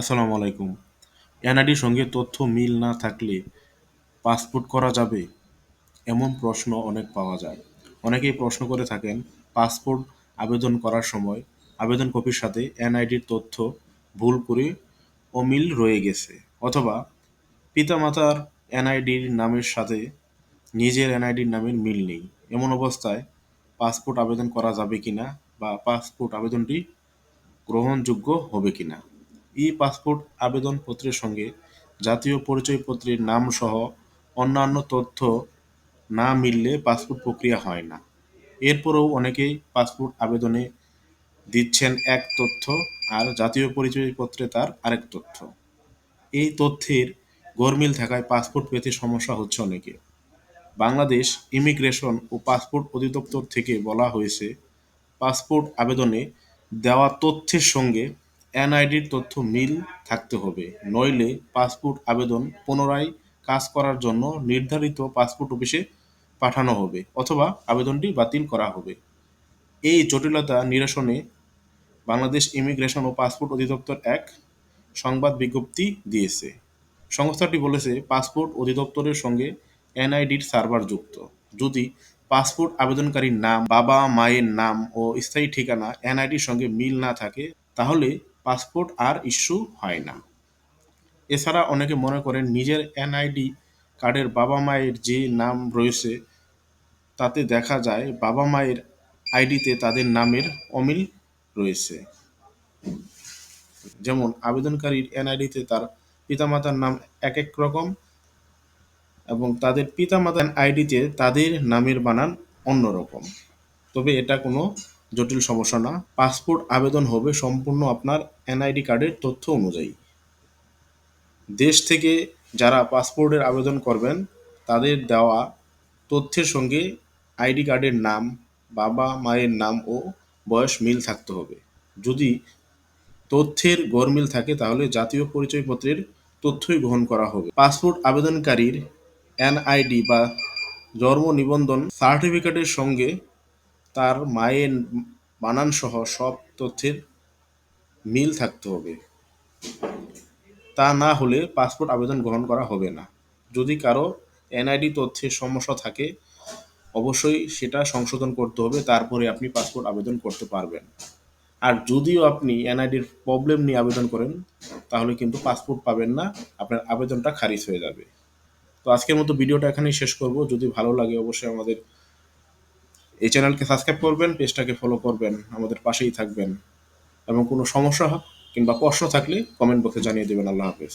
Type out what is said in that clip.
আসসালামু আলাইকুম। এনআইডির সঙ্গে তথ্য মিল না থাকলে পাসপোর্ট করা যাবে? এমন প্রশ্ন অনেক পাওয়া যায়। অনেকেই প্রশ্ন করে থাকেন, পাসপোর্ট আবেদন করার সময় আবেদন কপির সাথে এনআইডির তথ্য ভুল করে অমিল রয়ে গেছে। অথবা পিতামাতার এনআইডির নামের সাথে নিজের এনআইডির নামের মিল নেই। এমন অবস্থায় পাসপোর্ট আবেদন করা যাবে কিনা বা পাসপোর্ট আবেদনটি গ্রহণযোগ্য হবে কিনা? ই পাসপোর্ট আবেদনপত্রের সঙ্গে জাতীয় পরিচয়পত্রের নাম সহ অন্যান্য তথ্য না মিললে পাসপোর্ট প্রক্রিয়া হয় না। এরপরেও অনেকেই পাসপোর্ট আবেদনে দিচ্ছেন এক তথ্য আর জাতীয় পরিচয়পত্রে তার আরেক তথ্য। এই তথ্যের গরমিল থাকায় পাসপোর্ট পেতে সমস্যা হচ্ছে অনেকে। বাংলাদেশ ইমিগ্রেশন ও পাসপোর্ট অধিদপ্তর থেকে বলা হয়েছে, পাসপোর্ট আবেদনে দেওয়া তথ্যের সঙ্গে এনআইডির তথ্য মিল থাকতে হবে। নইলে পাসপোর্ট আবেদন পুনরায় কাজ করার জন্য নির্ধারিত পাসপোর্ট অফিসে পাঠানো হবে অথবা আবেদনটি বাতিল করা হবে। এই জটিলতা নিরসনে বাংলাদেশ ইমিগ্রেশন ও পাসপোর্ট অধিদপ্তর এক সংবাদ বিজ্ঞপ্তি দিয়েছে। সংস্থাটি বলেছে, পাসপোর্ট অধিদপ্তরের সঙ্গে এনআইডির সার্ভার যুক্ত। যদি পাসপোর্ট আবেদনকারীর নাম, বাবা, মায়ের নাম ও স্থায়ী ঠিকানা এনআইডির সঙ্গে মিল না থাকে, তাহলে পাসপোর্ট আর ইস্যু হয় না। এছাড়া অনেকে মনে করেন নিজের এনআইডি কার্ডের বাবা মায়ের যে নাম রয়েছে, তাতে দেখা যায় বাবা মায়ের আইডিতে তাদের নামের অমিল রয়েছে। যেমন, আবেদনকারীর এনআইডিতে তার পিতামাতার নাম এক এক রকম এবং তাদের পিতামাতার আইডিতে তাদের নামের বানান অন্যরকম তবে এটা কোনো জটিল সমস্যা না। পাসপোর্ট আবেদন হবে সম্পূর্ণ আপনার এনআইডি কার্ডের তথ্য অনুযায়ী। দেশ থেকে যারা পাসপোর্টের আবেদন করবেন, তাদের দেওয়া তথ্যের সঙ্গে আইডি কার্ডের নাম, বাবা, মায়ের নাম ও বয়স মিল থাকতে হবে। যদি তথ্যের গরমিল থাকে, তাহলে জাতীয় পরিচয়পত্রের তথ্যই গ্রহণ করা হবে। পাসপোর্ট আবেদনকারীর এনআইডি বা জন্ম নিবন্ধন সার্টিফিকেটের সঙ্গে তার মায়ের বানান সহ সব তথ্যের মিল থাকতে হবে। তা না হলে পাসপোর্ট আবেদন গ্রহণ করা হবে না। যদি কারও এনআইডি তথ্যের সমস্যা থাকে, অবশ্যই সেটা সংশোধন করতে হবে, তারপরে আপনি পাসপোর্ট আবেদন করতে পারবেন। আর যদিও আপনি এনআইডির প্রবলেম নিয়ে আবেদন করেন, তাহলে কিন্তু পাসপোর্ট পাবেন না, আপনার আবেদনটা খারিজ হয়ে যাবে। তো আজকের মতো ভিডিওটা এখানেই শেষ করব। যদি ভালো লাগে, অবশ্যই আমাদের এই চ্যানেলকে সাবস্ক্রাইব করবেন পেজটাকে ফলো করবেন, আমাদের পাশেই থাকবেন। এবং কোনো সমস্যা কিংবা প্রশ্ন থাকলে কমেন্ট বক্সে জানিয়ে দেবেন। আল্লাহ হাফেজ।